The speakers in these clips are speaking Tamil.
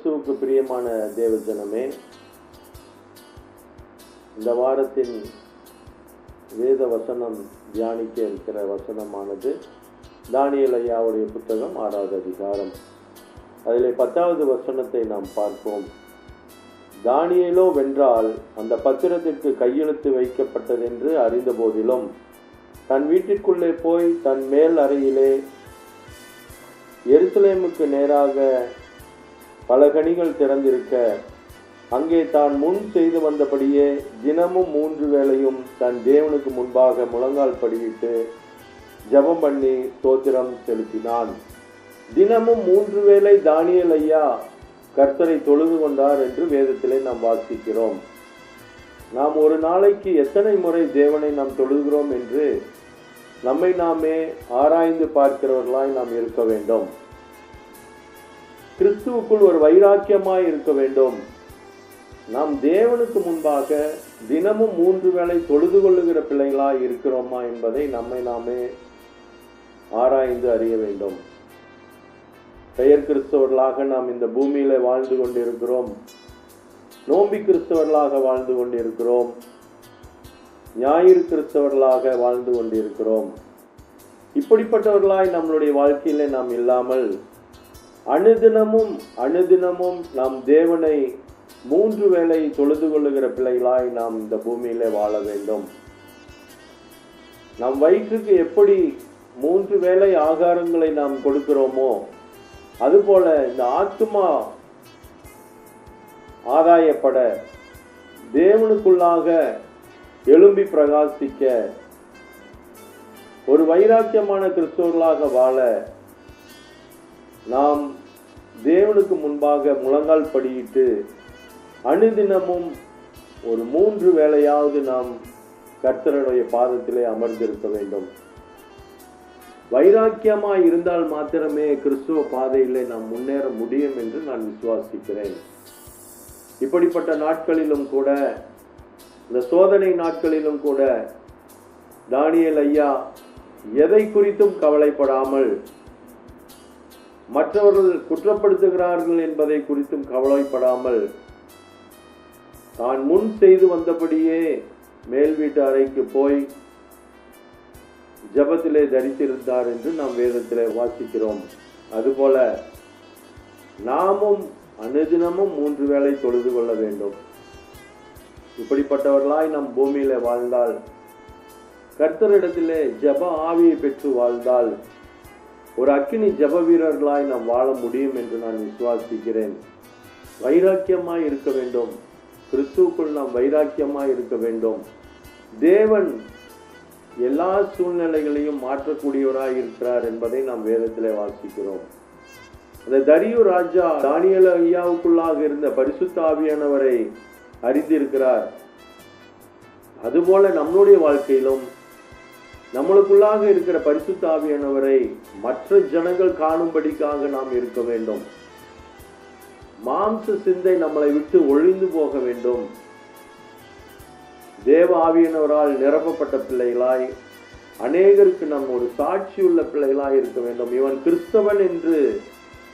கிறிஸ்துவுக்கு பிரியமான தேவஜனமே இந்த வாரத்தின் வேத வசனம் தியானிக்க இருக்கிற வசனமானது தானியல் ஐயாவுடைய புத்தகம் ஆறாவது அதிகாரம். அதில் பத்தாவது வசனத்தை நாம் பார்ப்போம். தானியலோ வென்றால் அந்த பத்திரத்திற்கு கையெழுத்து வைக்கப்பட்டதென்று அறிந்த போதிலும் தன் வீட்டிற்குள்ளே போய் தன் மேல் அறையிலே எருசலேமுக்கு நேராக பல கனிகள் திறந்திருக்க அங்கே தான் முன் செய்து வந்தபடியே தினமும் மூன்று வேளையும் தன் தேவனுக்கு முன்பாக முழங்கால் படியிட்டு ஜெபம் பண்ணி தோத்திரம் செலுத்தினான். தினமும் மூன்று வேளை தானியல் ஐயா கர்த்தரை தொழுது கொண்டார் என்று வேதத்திலே நாம் வாசிக்கிறோம். நாம் ஒரு நாளைக்கு எத்தனை முறை தேவனை நாம் தொழுகிறோம் என்று நம்மை நாமே ஆராய்ந்து பார்க்கிறவர்களாய் நாம் இருக்க வேண்டும். கிறிஸ்துவுக்குள் ஒரு வைராக்கியமாய் இருக்க வேண்டும். நாம் தேவனுக்கு முன்பாக தினமும் மூன்று வேளை தொழுது கொள்ளுகிற பிள்ளைகளாய் இருக்கிறோமா என்பதை நம்மை நாமே ஆராய்ந்து அறிய வேண்டும். பெயர் கிறிஸ்தவர்களாக நாம் இந்த பூமியில வாழ்ந்து கொண்டிருக்கிறோம். நோம்பி கிறிஸ்தவர்களாக வாழ்ந்து கொண்டிருக்கிறோம். ஞாயிறு கிறிஸ்தவர்களாக வாழ்ந்து கொண்டிருக்கிறோம். இப்படிப்பட்டவர்களாய் நம்மளுடைய வாழ்க்கையில நாம் இல்லாமல் அணுதினமும் அணுதினமும் நாம் தேவனை மூன்று வேளை தொழுது கொள்ளுகிற பிள்ளைகளாய் நாம் இந்த பூமியிலே வாழ வேண்டும். நம் வயிற்றுக்கு எப்படி மூன்று வேளை ஆகாரங்களை நாம் கொடுக்கிறோமோ அதுபோல இந்த ஆத்துமா ஆதாயப்பட தேவனுக்குள்ளாக எழும்பி பிரகாசிக்க ஒரு வைராக்கியமான கிறிஸ்தவர்களாக வாழ நாம் தேவனுக்கு முன்பாக முழங்கால் படியிட்டு அணுதினமும் ஒரு மூன்று வேளையாவது நாம் கர்த்தருடைய பாதத்திலே அமர்ந்திருக்க வேண்டும். வைராக்கியமாக இருந்தால் மாத்திரமே கிறிஸ்துவ பாதையிலே நாம் முன்னேற முடியும் என்று நான் விசுவாசிக்கிறேன். இப்படிப்பட்ட நாட்களிலும் கூட இந்த சோதனை நாட்களிலும் கூட தானியல் ஐயா எதை குறித்தும் கவலைப்படாமல் மற்றவர்கள் குற்றப்படுத்துகிறார்கள் என்பதை குறித்தும் கவலைப்படாமல் தான் முன் செய்து வந்தபடியே மேல் வீட்டு அறைக்கு போய் ஜபத்திலே தரித்திருந்தார் என்று நாம் வேதத்திலே வாசிக்கிறோம். அதுபோல நாமும் அனுதினமும் மூன்று வேளை தொழுது கொள்ள வேண்டும். இப்படிப்பட்டவர்களாய் நம் பூமியில வாழ்ந்தால் கர்த்தரிடத்திலே ஜப ஆவியை பெற்று வாழ்ந்தால் ஒரு அக்கினி ஜப வீரர்களாய் நாம் வாழ முடியும் என்று நான் விசுவாசிக்கிறேன். வைராக்கியமாய் இருக்க வேண்டும். கிறிஸ்துவுக்குள் நாம் வைராக்கியமாய் இருக்க வேண்டும். தேவன் எல்லா சூழ்நிலைகளையும் மாற்றக்கூடியவராய் இருக்கிறார் என்பதை நாம் வேதத்திலே வாசிக்கிறோம். அந்த தரியு ராஜா தானியல் ஐயாவுக்குள்ளாக இருந்த பரிசுத்த ஆவியானவரை அறிந்திருக்கிறார். அதுபோல நம்மளுடைய வாழ்க்கையிலும் நம்மளுக்குள்ளாக இருக்கிற பரிசுத்தாவியானவரை மற்ற ஜனங்கள் காணும்படிக்காக நாம் இருக்க வேண்டும். மாம்ச சிந்தை நம்மளை விட்டு ஒழிந்து போக வேண்டும். தேவ ஆவியினவரால் நிரப்பப்பட்ட பிள்ளைகளாய் அநேகருக்கு நம் ஒரு சாட்சியுள்ள பிள்ளைகளாய் இருக்க வேண்டும். இவன் கிறிஸ்தவன் என்று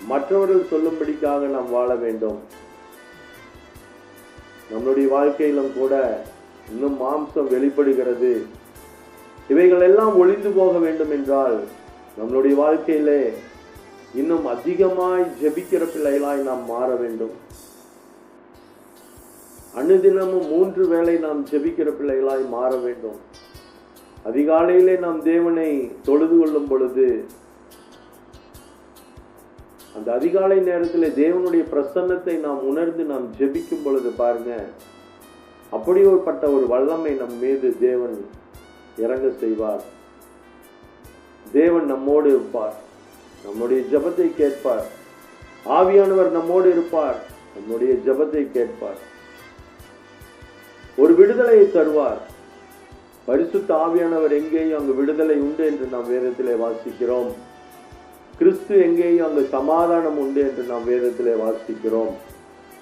மற்றவர்கள் சொல்லும்படிக்காக நாம் வாழ வேண்டும். நம்மளுடைய வாழ்க்கையிலும் கூட இன்னும் மாம்சம் வெளிப்படுகிறது. இவைகள் எல்லாம் ஒளிந்து போக வேண்டும் என்றால் நம்மளுடைய வாழ்க்கையிலே இன்னும் அதிகமாய் ஜெபிக்கிற பிள்ளைகளாய் நாம் மாற வேண்டும். அனுதினமும் மூன்று வேளை நாம் ஜெபிக்கிற பிள்ளைகளாய் மாற வேண்டும். அதிகாலையிலே நாம் தேவனை தொழுது கொள்ளும் பொழுது அந்த அதிகாலை நேரத்தில் தேவனுடைய பிரசன்னத்தை நாம் உணர்ந்து நாம் ஜெபிக்கும் பொழுது பாருங்க அப்படி ஒருப்பட்ட ஒரு வல்லமை நம் மீது தேவன் இறங்க செய்வார். தேவன் நம்மோடு இருப்பார். நம்முடைய ஜபத்தை கேட்பார். ஆவியானவர் நம்மோடு இருப்பார். நம்முடைய ஜபத்தை கேட்பார். ஒரு விடுதலையை தருவார். பரிசுத்த ஆவியானவர் எங்கேயும் அங்கு விடுதலை உண்டு என்று நாம் வேதத்திலே வாசிக்கிறோம். கிறிஸ்து எங்கேயும் அங்கு சமாதானம் உண்டு என்று நாம் வேதத்திலே வாசிக்கிறோம்.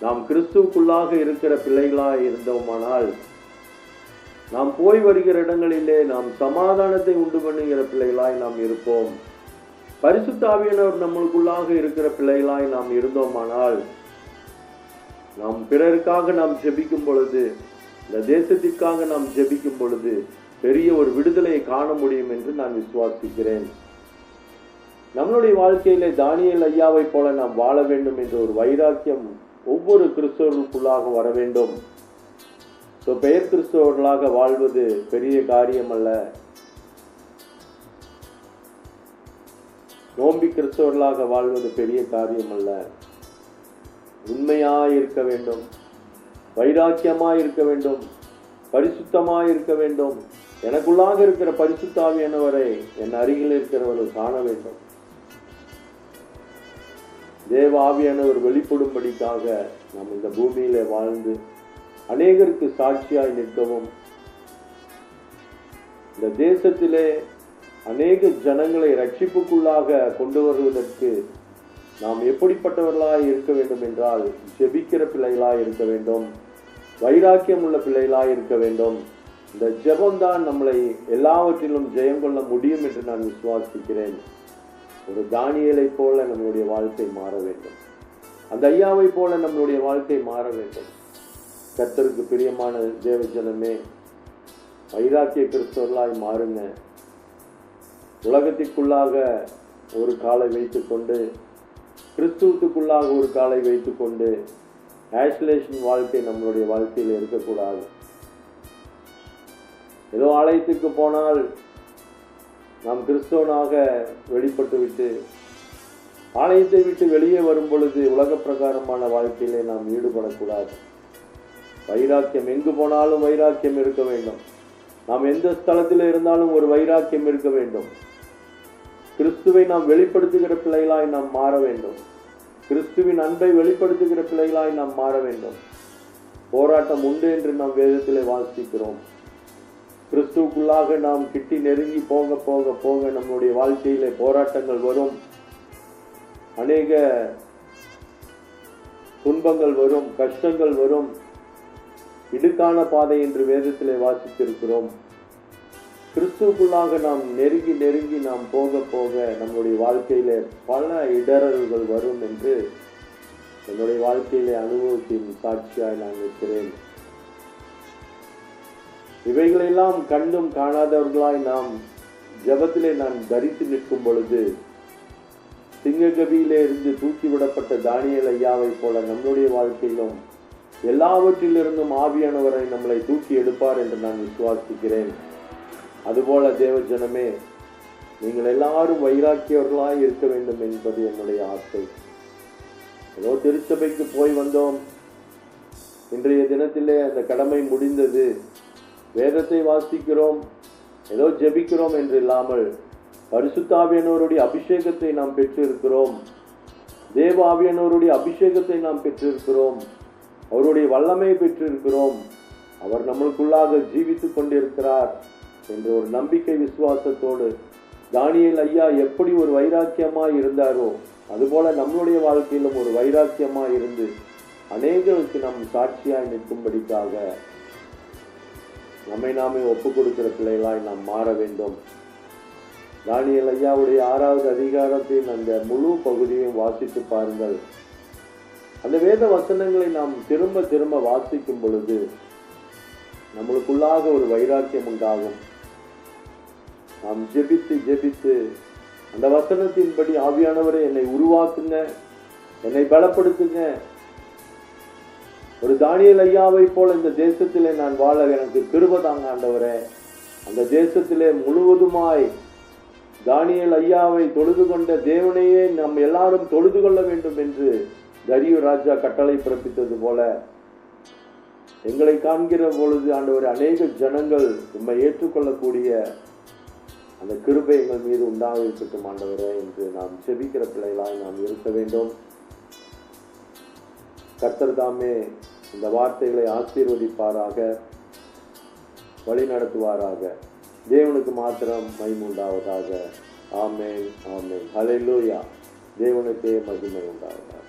நாம் கிறிஸ்துவுக்குள்ளாக இருக்கிற பிள்ளைகளாக இருந்தோமானால் நாம் போய் வருகிற இடங்களிலே நாம் சமாதானத்தை உண்டு பண்ணுகிற பிள்ளைகளாய் நாம் இருப்போம். பரிசுத்தாவியனவர் நம்மளுக்குள்ளாக இருக்கிற பிள்ளைகளாய் நாம் இருந்தோமானால் நாம் பிறருக்காக நாம் ஜெபிக்கும் பொழுது இந்த தேசத்திற்காக நாம் ஜெபிக்கும் பொழுது பெரிய ஒரு விடுதலையை காண முடியும் என்று நான் விசுவாசிக்கிறேன். நம்மளுடைய வாழ்க்கையிலே தானியல் ஐயாவை போல நாம் வாழ வேண்டும் என்ற ஒரு வைராக்கியம் ஒவ்வொரு கிறிஸ்தவர்களுக்குள்ளாக வர வேண்டும். ஸோ பெயர் கிறிஸ்தவர்களாக வாழ்வது பெரிய காரியம் அல்ல நோம்பி கிறிஸ்தவர்களாக வாழ்வது பெரிய காரியம் அல்ல உண்மையாக இருக்க வேண்டும். வைராக்கியமாக இருக்க வேண்டும். பரிசுத்தமாக இருக்க வேண்டும். எனக்குள்ளாக இருக்கிற பரிசுத்தாவியானவரை என் அருகில் இருக்கிறவர்கள் காண வேண்டும். தேவ ஆவியானவர் வெளிப்படும்படிக்காக நாம் இந்த பூமியிலே வாழ்ந்து அநேகருக்கு சாட்சியாய் நிற்கவும் இந்த தேசத்திலே அநேக ஜனங்களை ரட்சிப்புக்குள்ளாக கொண்டு வருவதற்கு நாம் எப்படிப்பட்டவர்களாய் இருக்க வேண்டும் என்றால் ஜெபிக்கிற பிள்ளைகளாய் இருக்க வேண்டும் வைராக்கியம் உள்ள பிள்ளைகளாய் இருக்க வேண்டும். இந்த ஜெபம்தான் நம்மளை எல்லாவற்றிலும் ஜெயம் கொள்ள முடியும் என்று நான் விசுவாசிக்கிறேன். ஒரு தானியலை போல நம்மளுடைய வாழ்க்கை மாற வேண்டும். அந்த ஐயாவை போல நம்மளுடைய வாழ்க்கை மாற வேண்டும். கத்தருக்கு பிரியமான தேவ ஜனமே வைராக்கிய கிறிஸ்தவர்களாய் மாறுங்க. உலகத்திற்குள்ளாக ஒரு காலை வைத்துக்கொண்டு கிறிஸ்துவத்துக்குள்ளாக ஒரு காலை வைத்துக்கொண்டு ஐசோலேஷன் வாழ்க்கை நம்மளுடைய வாழ்க்கையில் இருக்கக்கூடாது. ஏதோ ஆலயத்துக்கு போனால் நாம் கிறிஸ்தவனாக வெளிப்பட்டு விட்டு ஆலயத்தை விட்டு வெளியே வரும் பொழுது உலக பிரகாரமான வாழ்க்கையிலே நாம் ஈடுபடக்கூடாது. வைராக்கியம் எங்கு போனாலும் வைராக்கியம் இருக்க வேண்டும். நாம் எந்த ஸ்தலத்தில் இருந்தாலும் ஒரு வைராக்கியம் இருக்க வேண்டும். கிறிஸ்துவை நாம் வெளிப்படுத்துகிற பிள்ளைகளாய் நாம் மாற வேண்டும். கிறிஸ்துவின் அன்பை வெளிப்படுத்துகிற பிள்ளைகளாய் நாம் மாற வேண்டும். போராட்டம் உண்டு என்று நாம் வேதத்திலே வாசிக்கிறோம். கிறிஸ்துவுக்குள்ளாக நாம் கிட்டி நெருங்கி போக போக போக நம்முடைய வாழ்க்கையிலே போராட்டங்கள் வரும். அநேக துன்பங்கள் வரும் கஷ்டங்கள் வரும். இடுக்கான பாதை என்று வேதத்திலே வாசித்திருக்கிறோம். கிறிஸ்துக்குள்ளாக நாம் நெருங்கி நெருங்கி நாம் போக போக நம்முடைய வாழ்க்கையிலே பல இடரல்கள் வரும் என்று என்னுடைய வாழ்க்கையிலே அனுபவத்தின் சாட்சியாய் நான் இருக்கிறேன் இவைகளெல்லாம் கண்டும் காணாதவர்களாய் நாம் ஜபத்திலே நான் தரித்து நிற்கும் பொழுது சிங்ககபியிலே இருந்து தூக்கிவிடப்பட்ட தானியல் ஐயாவை போல நம்முடைய வாழ்க்கையிலும் எல்லாவற்றிலிருந்தும் ஆவியானவரை நம்மளை தூக்கி எடுப்பார் என்று நான் விசுவாசிக்கிறேன். அதுபோல தேவ ஜனமே நீங்கள் எல்லாரும் வைராக்கியவர்களாய் இருக்க வேண்டும் என்பது என்னுடைய ஆசை. ஏதோ திருச்சபைக்கு போய் வந்தோம். இன்றைய தினத்திலே அந்த கடமை முடிந்தது. வேதத்தை வாசிக்கிறோம். ஏதோ ஜெபிக்கிறோம் என்று இல்லாமல் பரிசுத்தாவியனோருடைய அபிஷேகத்தை நாம் பெற்றிருக்கிறோம். தேவ ஆவியனோருடைய அபிஷேகத்தை நாம் பெற்றிருக்கிறோம். அவருடைய வல்லமை பெற்றிருக்கிறோம். அவர் நம்மளுக்குள்ளாக ஜீவித்துக் கொண்டிருக்கிறார் என்ற ஒரு நம்பிக்கை விசுவாசத்தோடு தானியல் ஐயா எப்படி ஒரு வைராக்கியமாக இருந்தாரோ அதுபோல நம்மளுடைய வாழ்க்கையிலும் ஒரு வைராக்கியமாக இருந்து அநேகருக்கு நம் சாட்சியாய் நிற்கும்படிக்காக நம்மை நாமே ஒப்பு கொடுக்கிற பிள்ளைகளாய் நாம் மாற வேண்டும். தானியல் ஐயாவுடைய ஆறாவது அதிகாரத்தின் அந்த முழு பகுதியையும் வாசித்து பாருங்கள். அந்த வேத வசனங்களை நாம் திரும்ப திரும்ப வாசிக்கும் பொழுது நம்மளுக்குள்ளாக ஒரு வைராக்கியம் உண்டாகும். நாம் ஜெபித்து ஜெபித்து அந்த வசனத்தின்படி ஆவியானவரை என்னை உருவாக்குங்க என்னை பலப்படுத்துங்க. ஒரு தானியல் ஐயாவை போல இந்த தேசத்திலே நான் வாழ எனக்கு கிருபதாங்க ஆண்டவரே. அந்த தேசத்திலே முழுவதுமாய் தானியல் ஐயாவை தொழுது கொண்ட தேவனையே நாம் எல்லாரும் தொழுது கொள்ள வேண்டும் என்று தரியு ராஜா கட்டளை பிறப்பித்தது போல எங்களை காண்கிற பொழுது ஆண்டவர் அநேக ஜனங்கள் உண்மை ஏற்றுக்கொள்ளக்கூடிய அந்த கிருபை எங்கள் மீது உண்டாக இருக்கட்டும் ஆண்டவரே என்று நாம் செபிக்கிற பிள்ளைகளாய் நாம் இருக்க வேண்டும். கர்த்தர் தாமே இந்த வார்த்தைகளை ஆசீர்வதிப்பாராக வழி நடத்துவாராக. தேவனுக்கு மாத்திரம் மைமுண்டாவதாக உண்டாவதாக. ஆமேன் ஆமேன். ஹalleluya. தேவனுக்கே மகிமை உண்டாவதாக.